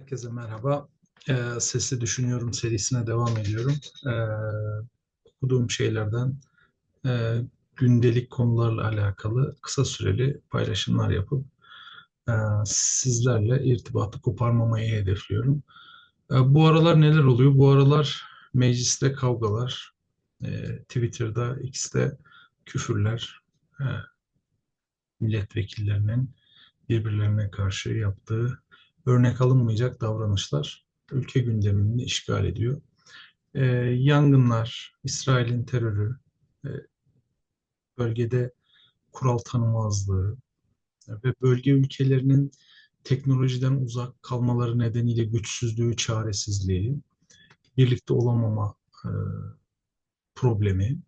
Herkese merhaba. Ee, Sesli Düşünüyorum serisine devam ediyorum. Ee, okuduğum şeylerden e, gündelik konularla alakalı kısa süreli paylaşımlar yapıp e, sizlerle irtibatı koparmamayı hedefliyorum. E, bu aralar neler oluyor? Bu aralar mecliste kavgalar, e, Twitter'da, X'te küfürler, e, milletvekillerinin birbirlerine karşı yaptığı örnek alınmayacak davranışlar ülke gündemini işgal ediyor. Ee, yangınlar, İsrail'in terörü, e, bölgede kural tanımazlığı ve bölge ülkelerinin teknolojiden uzak kalmaları nedeniyle güçsüzlüğü, çaresizliği, birlikte olamama e, problemi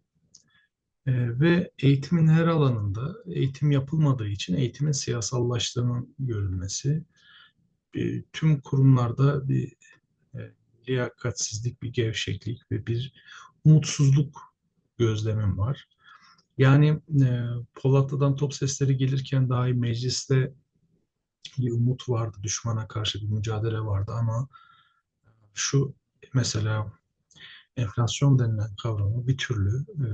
e, ve eğitimin her alanında eğitim yapılmadığı için eğitimin siyasallaştığının görülmesi, bir, tüm kurumlarda bir e, liyakatsizlik, bir gevşeklik ve bir umutsuzluk gözlemim var. Yani e, Polatlı'dan top sesleri gelirken dahi mecliste bir umut vardı, düşmana karşı bir mücadele vardı ama şu mesela enflasyon denilen kavramı bir türlü e,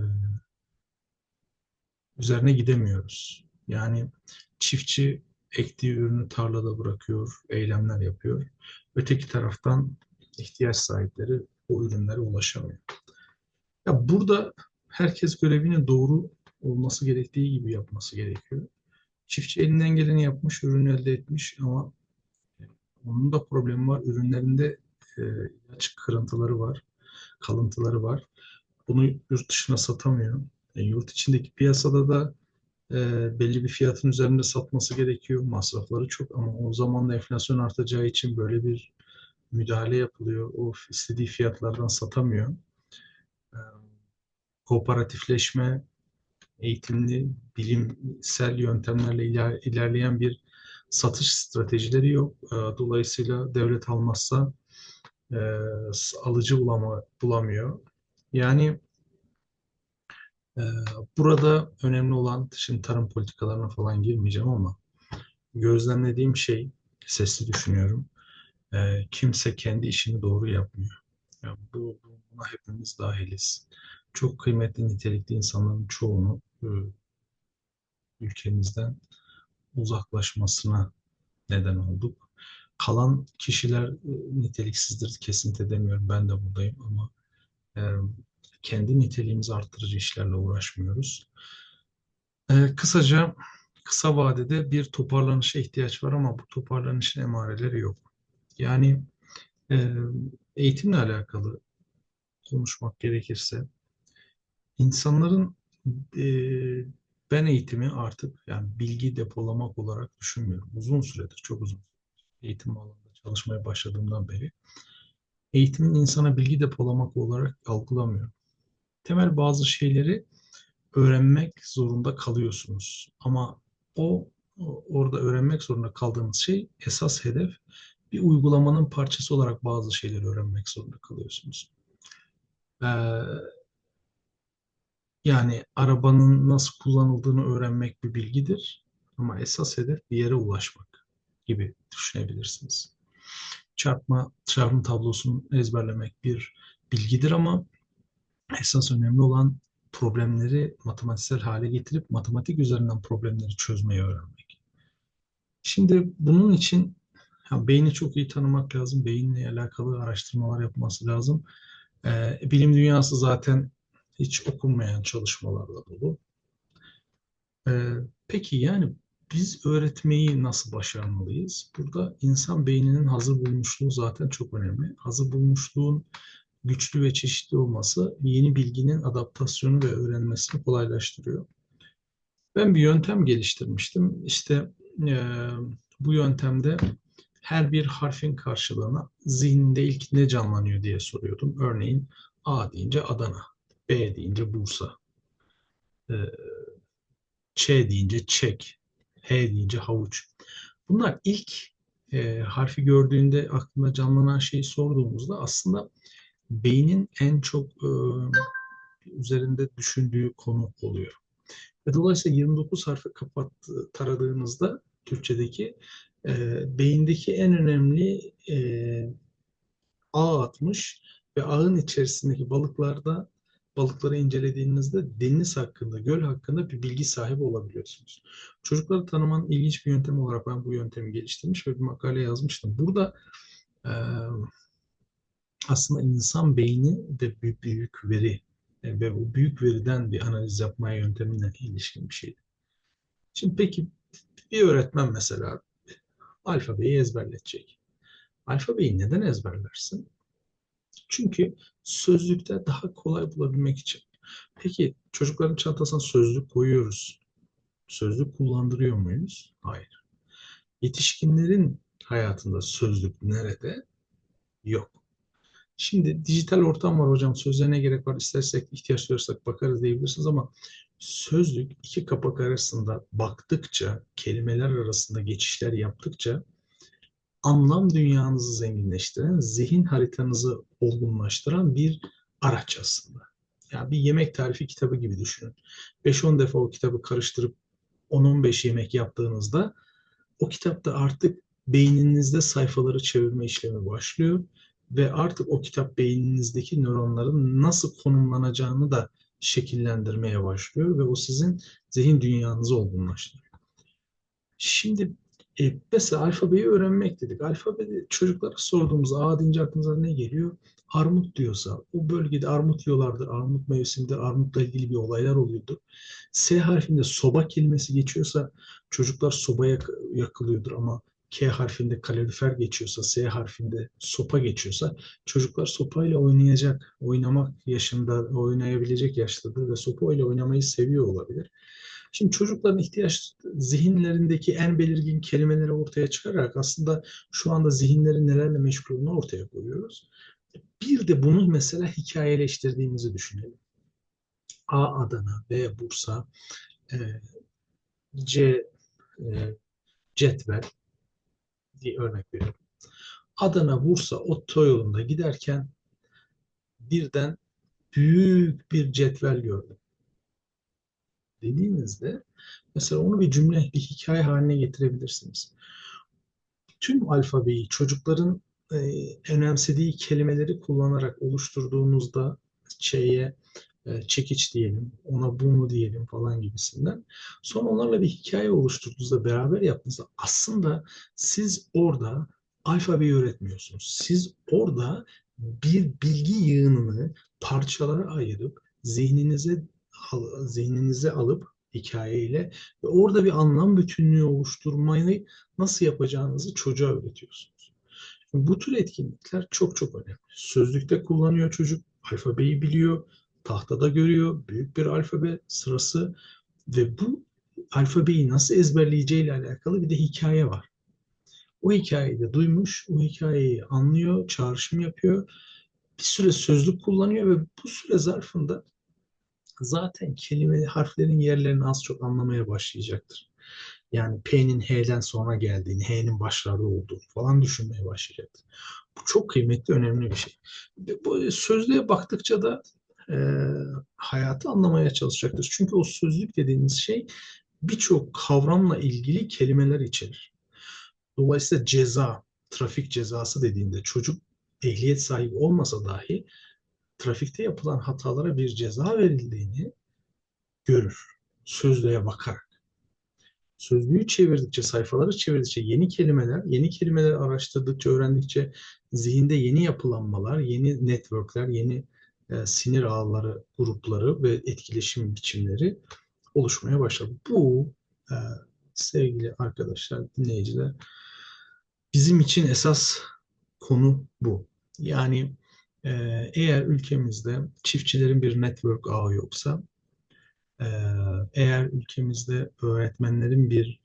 üzerine gidemiyoruz. Yani çiftçi ektiği ürünü tarlada bırakıyor, eylemler yapıyor. Öteki taraftan ihtiyaç sahipleri o ürünlere ulaşamıyor. Ya burada herkes görevini doğru olması gerektiği gibi yapması gerekiyor. Çiftçi elinden geleni yapmış, ürünü elde etmiş ama onun da problemi var. Ürünlerinde e, ilaç kırıntıları var, kalıntıları var. Bunu yurt dışına satamıyor. E, yurt içindeki piyasada da e, belli bir fiyatın üzerinde satması gerekiyor. Masrafları çok ama o zaman da enflasyon artacağı için böyle bir müdahale yapılıyor. O istediği fiyatlardan satamıyor. E, kooperatifleşme, eğitimli, bilimsel yöntemlerle iler, ilerleyen bir satış stratejileri yok. E, dolayısıyla devlet almazsa e, alıcı bulama, bulamıyor. Yani burada önemli olan, şimdi tarım politikalarına falan girmeyeceğim ama gözlemlediğim şey, sesli düşünüyorum, ee, kimse kendi işini doğru yapmıyor. Yani bu, buna hepimiz dahiliz. Çok kıymetli, nitelikli insanların çoğunu e, ülkemizden uzaklaşmasına neden olduk. Kalan kişiler e, niteliksizdir, kesinlikle demiyorum. Ben de buradayım ama e, kendi niteliğimizi arttırıcı işlerle uğraşmıyoruz. Ee, kısaca kısa vadede bir toparlanışa ihtiyaç var ama bu toparlanışın emareleri yok. Yani e, eğitimle alakalı konuşmak gerekirse insanların e, ben eğitimi artık yani bilgi depolamak olarak düşünmüyorum. Uzun süredir, çok uzun eğitim alanında çalışmaya başladığımdan beri eğitimin insana bilgi depolamak olarak algılamıyorum temel bazı şeyleri öğrenmek zorunda kalıyorsunuz. Ama o orada öğrenmek zorunda kaldığınız şey esas hedef bir uygulamanın parçası olarak bazı şeyleri öğrenmek zorunda kalıyorsunuz. Ee, yani arabanın nasıl kullanıldığını öğrenmek bir bilgidir ama esas hedef bir yere ulaşmak gibi düşünebilirsiniz. Çarpma, çarpım tablosunu ezberlemek bir bilgidir ama esas önemli olan problemleri matematiksel hale getirip matematik üzerinden problemleri çözmeyi öğrenmek. Şimdi bunun için ya beyni çok iyi tanımak lazım. Beyinle alakalı araştırmalar yapması lazım. Ee, bilim dünyası zaten hiç okunmayan çalışmalarla dolu. Ee, peki yani biz öğretmeyi nasıl başarmalıyız? Burada insan beyninin hazır bulmuşluğu zaten çok önemli. Hazır bulmuşluğun güçlü ve çeşitli olması yeni bilginin adaptasyonu ve öğrenmesini kolaylaştırıyor. Ben bir yöntem geliştirmiştim. İşte e, bu yöntemde her bir harfin karşılığına zihninde ilk ne canlanıyor diye soruyordum. Örneğin A deyince Adana, B deyince Bursa, e, Ç deyince Çek, H deyince Havuç. Bunlar ilk e, harfi gördüğünde aklına canlanan şeyi sorduğumuzda aslında beynin en çok e, üzerinde düşündüğü konu oluyor. Ve dolayısıyla 29 harfi kapat taradığınızda Türkçedeki e, beyindeki en önemli e, ağ atmış ve ağın içerisindeki balıklarda balıkları incelediğinizde deniz hakkında, göl hakkında bir bilgi sahibi olabiliyorsunuz. Çocukları tanımanın ilginç bir yöntem olarak ben bu yöntemi geliştirmiş ve bir makale yazmıştım. Burada e, aslında insan beyni de bir büyük veri e, ve o büyük veriden bir analiz yapmaya yöntemine ilişkin bir şeydi. Şimdi peki bir öğretmen mesela alfabeyi ezberletecek. Alfabeyi neden ezberlersin? Çünkü sözlükte daha kolay bulabilmek için. Peki çocukların çantasına sözlük koyuyoruz. Sözlük kullandırıyor muyuz? Hayır. Yetişkinlerin hayatında sözlük nerede? Yok. Şimdi dijital ortam var hocam. Sözlerine gerek var. İstersek, ihtiyaç duyarsak bakarız diyebilirsiniz ama sözlük iki kapak arasında baktıkça, kelimeler arasında geçişler yaptıkça anlam dünyanızı zenginleştiren, zihin haritanızı olgunlaştıran bir araç aslında. Yani bir yemek tarifi kitabı gibi düşünün. 5-10 defa o kitabı karıştırıp 10-15 yemek yaptığınızda o kitapta artık beyninizde sayfaları çevirme işlemi başlıyor ve artık o kitap beyninizdeki nöronların nasıl konumlanacağını da şekillendirmeye başlıyor ve o sizin zihin dünyanızı olgunlaştırıyor. Şimdi e, mesela alfabeyi öğrenmek dedik. Alfabede çocuklara sorduğumuz A deyince aklınıza ne geliyor? Armut diyorsa, o bölgede armut yiyorlardır, armut mevsiminde armutla ilgili bir olaylar oluyordu. S harfinde soba kelimesi geçiyorsa çocuklar sobaya yakılıyordur ama K harfinde kalorifer geçiyorsa, S harfinde sopa geçiyorsa çocuklar sopayla oynayacak, oynamak yaşında, oynayabilecek yaştadır ve sopayla oynamayı seviyor olabilir. Şimdi çocukların ihtiyaç zihinlerindeki en belirgin kelimeleri ortaya çıkararak aslında şu anda zihinlerin nelerle meşgul olduğunu ortaya koyuyoruz. Bir de bunu mesela hikayeleştirdiğimizi düşünelim. A Adana, B Bursa, e, C e, Cetvel diye örnek veriyorum. Adana Bursa otoyolunda giderken birden büyük bir cetvel gördüm dediğinizde mesela onu bir cümle, bir hikaye haline getirebilirsiniz. Tüm alfabeyi çocukların e, önemsediği kelimeleri kullanarak oluşturduğunuzda şeye e, çekiç diyelim, ona bunu diyelim falan gibisinden. Sonra onlarla bir hikaye oluşturduğunuzda, beraber yaptığınızda aslında siz orada alfabeyi öğretmiyorsunuz. Siz orada bir bilgi yığınını parçalara ayırıp zihninize zihninize alıp hikayeyle ve orada bir anlam bütünlüğü oluşturmayı nasıl yapacağınızı çocuğa öğretiyorsunuz. Bu tür etkinlikler çok çok önemli. Sözlükte kullanıyor çocuk, alfabeyi biliyor, tahtada görüyor, büyük bir alfabe sırası ve bu alfabeyi nasıl ezberleyeceğiyle alakalı bir de hikaye var. O hikayeyi de duymuş, o hikayeyi anlıyor, çağrışım yapıyor. Bir süre sözlük kullanıyor ve bu süre zarfında zaten kelime harflerin yerlerini az çok anlamaya başlayacaktır. Yani P'nin H'den sonra geldiğini, H'nin başlarda olduğunu falan düşünmeye başlayacaktır. Bu çok kıymetli, önemli bir şey. Bu sözlüğe baktıkça da e, hayatı anlamaya çalışacaktır. Çünkü o sözlük dediğiniz şey birçok kavramla ilgili kelimeler içerir. Dolayısıyla ceza, trafik cezası dediğinde çocuk ehliyet sahibi olmasa dahi trafikte yapılan hatalara bir ceza verildiğini görür. Sözlüğe bakarak. Sözlüğü çevirdikçe, sayfaları çevirdikçe yeni kelimeler, yeni kelimeler araştırdıkça, öğrendikçe zihinde yeni yapılanmalar, yeni networkler, yeni e, sinir ağları, grupları ve etkileşim biçimleri oluşmaya başladı. Bu e, sevgili arkadaşlar, dinleyiciler bizim için esas konu bu. Yani ee, eğer ülkemizde çiftçilerin bir network ağı yoksa, e, eğer ülkemizde öğretmenlerin bir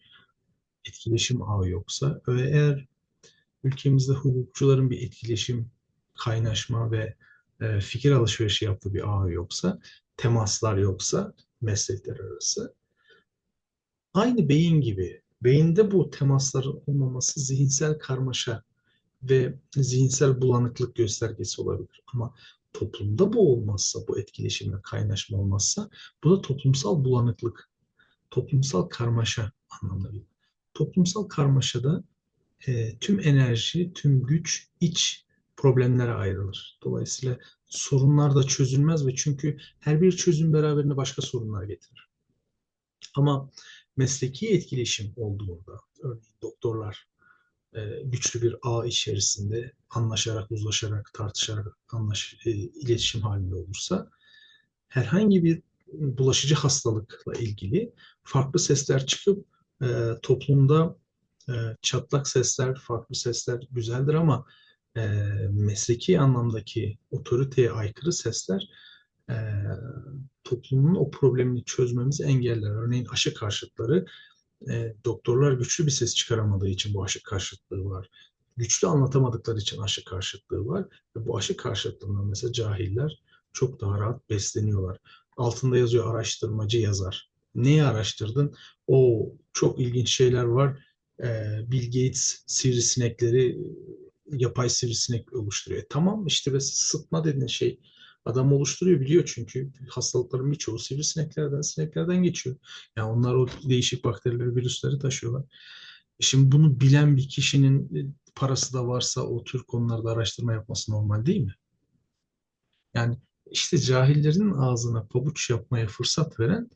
etkileşim ağı yoksa eğer ülkemizde hukukçuların bir etkileşim, kaynaşma ve e, fikir alışverişi yaptığı bir ağı yoksa, temaslar yoksa meslekler arası, aynı beyin gibi, beyinde bu temasların olmaması zihinsel karmaşa ve zihinsel bulanıklık göstergesi olabilir. Ama toplumda bu olmazsa, bu etkileşim ve kaynaşma olmazsa bu da toplumsal bulanıklık, toplumsal karmaşa anlamına gelir. Toplumsal karmaşada e, tüm enerji, tüm güç iç problemlere ayrılır. Dolayısıyla sorunlar da çözülmez ve çünkü her bir çözüm beraberinde başka sorunlar getirir. Ama mesleki etkileşim olduğunda, örneğin doktorlar e, güçlü bir ağ içerisinde anlaşarak, uzlaşarak, tartışarak anlaş, e, iletişim halinde olursa herhangi bir bulaşıcı hastalıkla ilgili farklı sesler çıkıp e, toplumda çatlak sesler, farklı sesler güzeldir ama e, mesleki anlamdaki otoriteye aykırı sesler e, toplumun o problemini çözmemizi engeller. Örneğin aşı karşıtları e, doktorlar güçlü bir ses çıkaramadığı için bu aşı karşıtlığı var. Güçlü anlatamadıkları için aşı karşıtlığı var. Ve bu aşı karşıtlığından mesela cahiller çok daha rahat besleniyorlar. Altında yazıyor araştırmacı yazar. Neyi araştırdın? O çok ilginç şeyler var. Ee, Bill Gates sivrisinekleri yapay sivrisinek oluşturuyor. E, tamam işte ve sıtma dediğin şey adam oluşturuyor biliyor çünkü hastalıkların birçoğu sivrisineklerden, sineklerden geçiyor. Yani onlar o değişik bakterileri, virüsleri taşıyorlar. E, şimdi bunu bilen bir kişinin e, parası da varsa o tür konularda araştırma yapması normal değil mi? Yani işte cahillerin ağzına pabuç yapmaya fırsat veren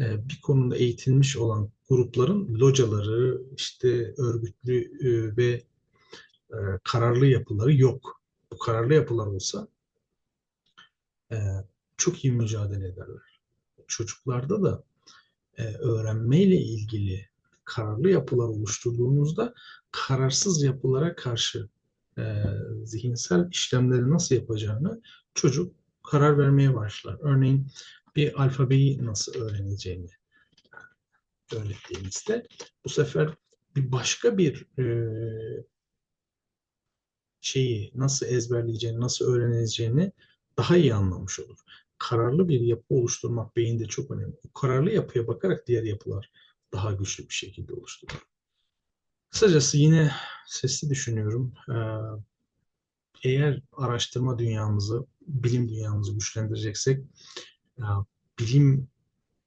bir konuda eğitilmiş olan grupların locaları, işte örgütlü ve e, kararlı yapıları yok. Bu kararlı yapılar olsa çok iyi mücadele ederler. Çocuklarda da öğrenmeyle ilgili kararlı yapılar oluşturduğunuzda kararsız yapılara karşı zihinsel işlemleri nasıl yapacağını çocuk karar vermeye başlar. Örneğin bir alfabeyi nasıl öğreneceğini öğrettiğinizde bu sefer bir başka bir e, şeyi nasıl ezberleyeceğini, nasıl öğreneceğini daha iyi anlamış olur. Kararlı bir yapı oluşturmak beyinde çok önemli. O kararlı yapıya bakarak diğer yapılar daha güçlü bir şekilde oluşturulur. Kısacası yine sesli düşünüyorum. Ee, eğer araştırma dünyamızı, bilim dünyamızı güçlendireceksek bilim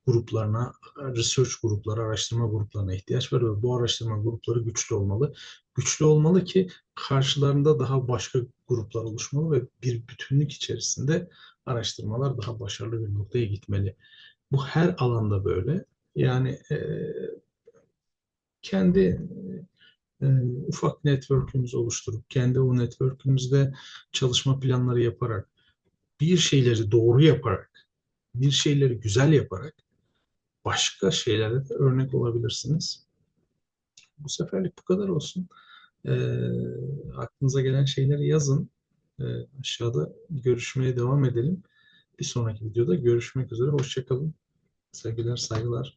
gruplarına, research grupları, araştırma gruplarına ihtiyaç var ve bu araştırma grupları güçlü olmalı. Güçlü olmalı ki karşılarında daha başka gruplar oluşmalı ve bir bütünlük içerisinde araştırmalar daha başarılı bir noktaya gitmeli. Bu her alanda böyle. Yani e, kendi e, ufak network'ümüzü oluşturup, kendi o network'ümüzde çalışma planları yaparak, bir şeyleri doğru yaparak, bir şeyleri güzel yaparak başka şeylere de örnek olabilirsiniz. Bu seferlik bu kadar olsun. E, aklınıza gelen şeyleri yazın. E, aşağıda görüşmeye devam edelim. Bir sonraki videoda görüşmek üzere. Hoşçakalın. Sevgiler, saygılar.